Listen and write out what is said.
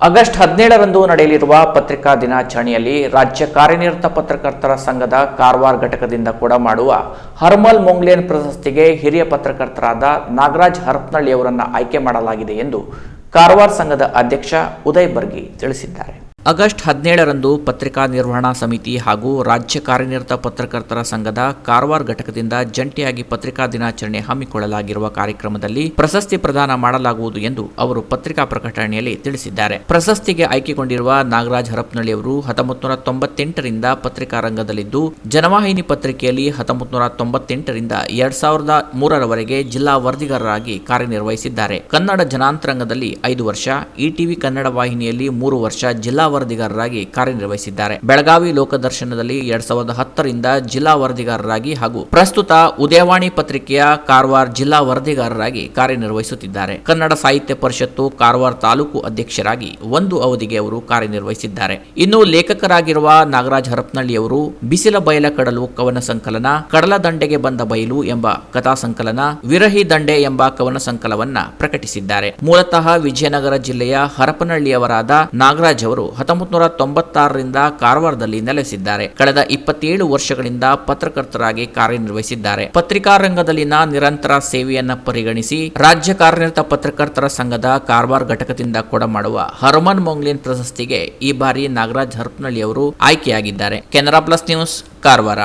August ಹದಿನೇಳರಂದು ನಡೆಯಲಿರುವ ಪತ್ರಿಕಾ ದಿನಾಚರಣೆಯಲ್ಲಿ ರಾಜ್ಯ ಕಾರ್ಯನಿರತ ಪತ್ರಕರ್ತರ ಸಂಘದ ಕಾರವಾರ ಘಟಕದಿಂದ ಕೂಡ ಮಾಡುವ ಹರ್ಮಲ್ ಮೊಂಗ್ಲೇನ್ ಪ್ರಶಸ್ತಿಗೆ ಹಿರಿಯ ಪತ್ರಕರ್ತರಾದ ನಾಗರಾಜ್ ಹರಪ್ನಳ್ಳಿಯವರನ್ನು ಆಯ್ಕೆ ಮಾಡಲಾಗಿದೆ ಎಂದು ಕಾರವಾರ ಸಂಘದ ಅಧ್ಯಕ್ಷ ಉದಯ್ ಬರ್ಗಿ ತಿಳಿಸಿದ್ದಾರೆ. ಆಗಸ್ಟ್ ಹದಿನೇಳರಂದು ಪತ್ರಿಕಾ ನಿರ್ವಹಣಾ ಸಮಿತಿ ಹಾಗೂ ರಾಜ್ಯ ಕಾರ್ಯನಿರತ ಪತ್ರಕರ್ತರ ಸಂಘದ ಕಾರವಾರ ಘಟಕದಿಂದ ಜಂಟಿಯಾಗಿ ಪತ್ರಿಕಾ ದಿನಾಚರಣೆ ಹಮ್ಮಿಕೊಳ್ಳಲಾಗಿರುವ ಕಾರ್ಯಕ್ರಮದಲ್ಲಿ ಪ್ರಶಸ್ತಿ ಪ್ರದಾನ ಮಾಡಲಾಗುವುದು ಎಂದು ಅವರು ಪತ್ರಿಕಾ ಪ್ರಕಟಣೆಯಲ್ಲಿ ತಿಳಿಸಿದ್ದಾರೆ. ಪ್ರಶಸ್ತಿಗೆ ಆಯ್ಕೆಗೊಂಡಿರುವ ನಾಗರಾಜ್ ಹರಪ್ನಳ್ಳಿ ಅವರು ಹತ್ತೊಂಬತ್ತು ನೂರ ತೊಂಬತ್ತೆಂಟರಿಂದ ಪತ್ರಿಕಾ ರಂಗದಲ್ಲಿದ್ದು, ಜನವಾಹಿನಿ ಪತ್ರಿಕೆಯಲ್ಲಿ ಹತ್ತೊಂಬತ್ತು ನೂರ ತೊಂಬತ್ತೆಂಟರಿಂದ ಎರಡ್ ಸಾವಿರದ ಮೂರರವರೆಗೆ ಜಿಲ್ಲಾ ವರದಿಗಾರರಾಗಿ ಕಾರ್ಯನಿರ್ವಹಿಸಿದ್ದಾರೆ. ಕನ್ನಡ ಜನಾಂತರಂಗದಲ್ಲಿ ಐದು ವರ್ಷ ಇಟಿವಿ ಕನ್ನಡ ವಾಹಿನಿಯಲ್ಲಿ ಮೂರು ವರ್ಷ, ಜಿಲ್ಲಾ ವರದಿಗಾರರಾಗಿ ಕಾರ್ಯನಿರ್ವಹಿಸಿದ್ದಾರೆ. ಬೆಳಗಾವಿ ಲೋಕದರ್ಶನದಲ್ಲಿ ಎರಡ್ ಸಾವಿರದ ಹತ್ತರಿಂದ ಜಿಲ್ಲಾ ವರದಿಗಾರರಾಗಿ ಹಾಗೂ ಪ್ರಸ್ತುತ ಉದಯವಾಣಿ ಪತ್ರಿಕೆಯ ಕಾರವಾರ ಜಿಲ್ಲಾ ವರದಿಗಾರರಾಗಿ ಕಾರ್ಯನಿರ್ವಹಿಸುತ್ತಿದ್ದಾರೆ. ಕನ್ನಡ ಸಾಹಿತ್ಯ ಪರಿಷತ್ತು ಕಾರವಾರ ತಾಲೂಕು ಅಧ್ಯಕ್ಷರಾಗಿ ಒಂದು ಅವಧಿಗೆ ಅವರು ಕಾರ್ಯನಿರ್ವಹಿಸಿದ್ದಾರೆ. ಇನ್ನು ಲೇಖಕರಾಗಿರುವ ನಾಗರಾಜ್ ಹರಪನಹಳ್ಳಿ ಅವರು ಬಿಸಿಲ ಬಯಲ ಕಡಲು ಕವನ ಸಂಕಲನ, ಕಡಲ ದಂಡೆಗೆ ಬಂದ ಬಯಲು ಎಂಬ ಕಥಾ ಸಂಕಲನ, ವಿರಹಿ ದಂಡೆ ಎಂಬ ಕವನ ಸಂಕಲವನ್ನ ಪ್ರಕಟಿಸಿದ್ದಾರೆ. ಮೂಲತಃ ವಿಜಯನಗರ ಜಿಲ್ಲೆಯ ಹರಪನಹಳ್ಳಿಯವರಾದ ನಾಗರಾಜ್ ಅವರು ಹತ್ತೊಂಬತ್ತು ನೂರ ತೊಂಬತ್ತಾರರಿಂದ ಕಾರವಾರದಲ್ಲಿ ನೆಲೆಸಿದ್ದಾರೆ. ಕಳೆದ ಇಪ್ಪತ್ತೇಳು ವರ್ಷಗಳಿಂದ ಪತ್ರಕರ್ತರಾಗಿ ಕಾರ್ಯನಿರ್ವಹಿಸಿದ್ದಾರೆ. ಪತ್ರಿಕಾ ರಂಗದಲ್ಲಿನ ನಿರಂತರ ಸೇವೆಯನ್ನ ಪರಿಗಣಿಸಿ ರಾಜ್ಯ ಕಾರ್ಯನಿರತ ಪತ್ರಕರ್ತರ ಸಂಘದ ಕಾರವಾರ ಘಟಕದಿಂದ ಕೊಡಮಾಡುವ ಹರ್ಮನ್ ಮೊಂಗ್ಲಿನ್ ಪ್ರಶಸ್ತಿಗೆ ಈ ಬಾರಿ ನಾಗರಾಜ್ ಹರಪನಹಳ್ಳಿ ಅವರು ಆಯ್ಕೆಯಾಗಿದ್ದಾರೆ. Canara plus news, Karwar.